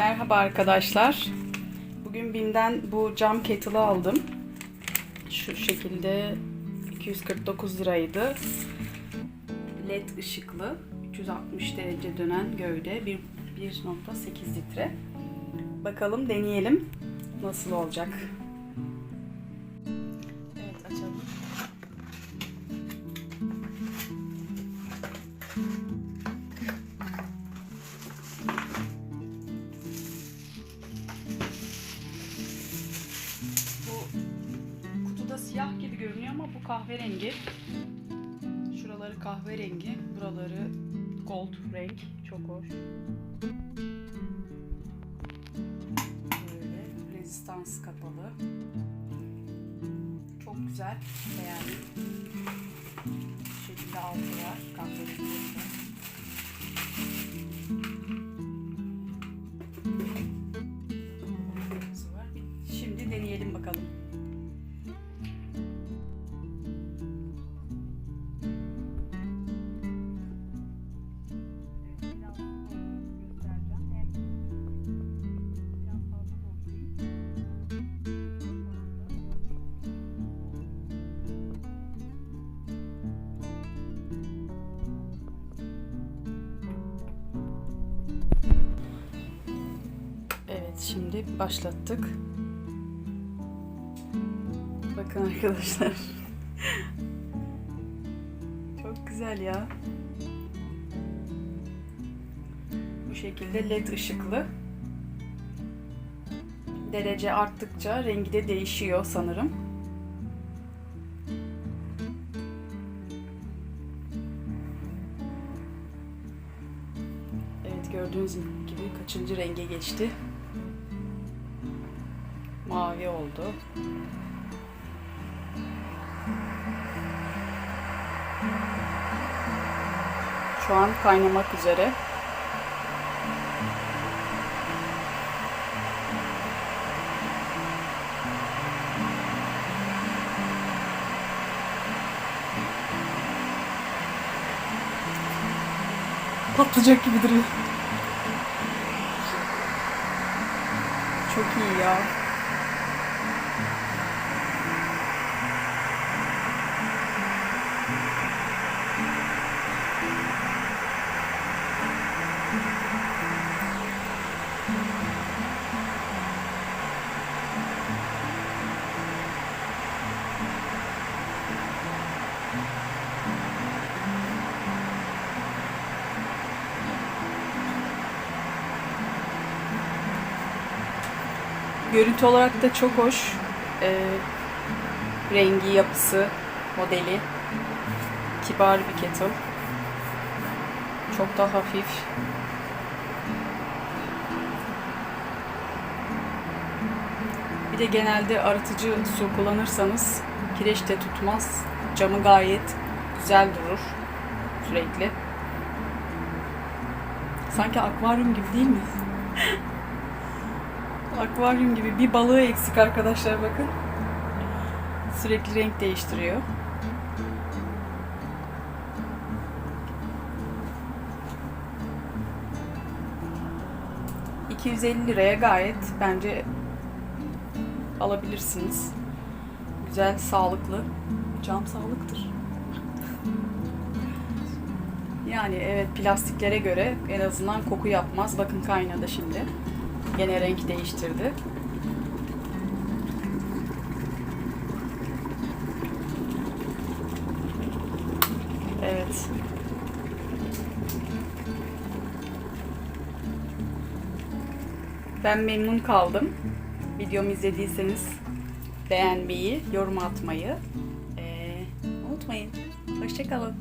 Merhaba arkadaşlar. Bugün BİM'den bu cam kettle'ı aldım. Şu şekilde 249 liraydı. LED ışıklı, 360 derece dönen gövde, bir- 1.8 litre. Bakalım deneyelim nasıl olacak. Siyah gibi görünüyor ama bu kahverengi. Şuraları kahverengi, buraları gold renk. Çok hoş. Böyle rezistans kapalı. Çok güzel. Beğendim. Bu şekilde altı var. Kahverengi. Şimdi deneyelim bakalım. Şimdi başlattık. Bakın arkadaşlar. Çok güzel ya. Bu şekilde led ışıklı. Derece arttıkça rengi de değişiyor sanırım. Evet gördüğünüz gibi kaçıncı renge geçti. Mavi oldu. Şu an kaynamak üzere. Patlayacak gibi duruyor. Çok iyi ya. Görüntü olarak da çok hoş. Ee, rengi, yapısı, modeli. Kibar bir kettle. Çok da hafif. Bir de genelde arıtıcı su kullanırsanız kireç de tutmaz. Camı gayet güzel durur sürekli. Sanki akvaryum gibi değil mi? Akvaryum gibi bir balığı eksik arkadaşlar bakın. Sürekli renk değiştiriyor. ...250 liraya gayet bence alabilirsiniz. Güzel, sağlıklı. Cam sağlıktır. Yani evet plastiklere göre en azından koku yapmaz. Bakın kaynadı şimdi. Gene renk değiştirdi. Evet. Ben memnun kaldım. Videomu izlediyseniz beğenmeyi, yorum atmayı eee, unutmayın. Hoşçakalın.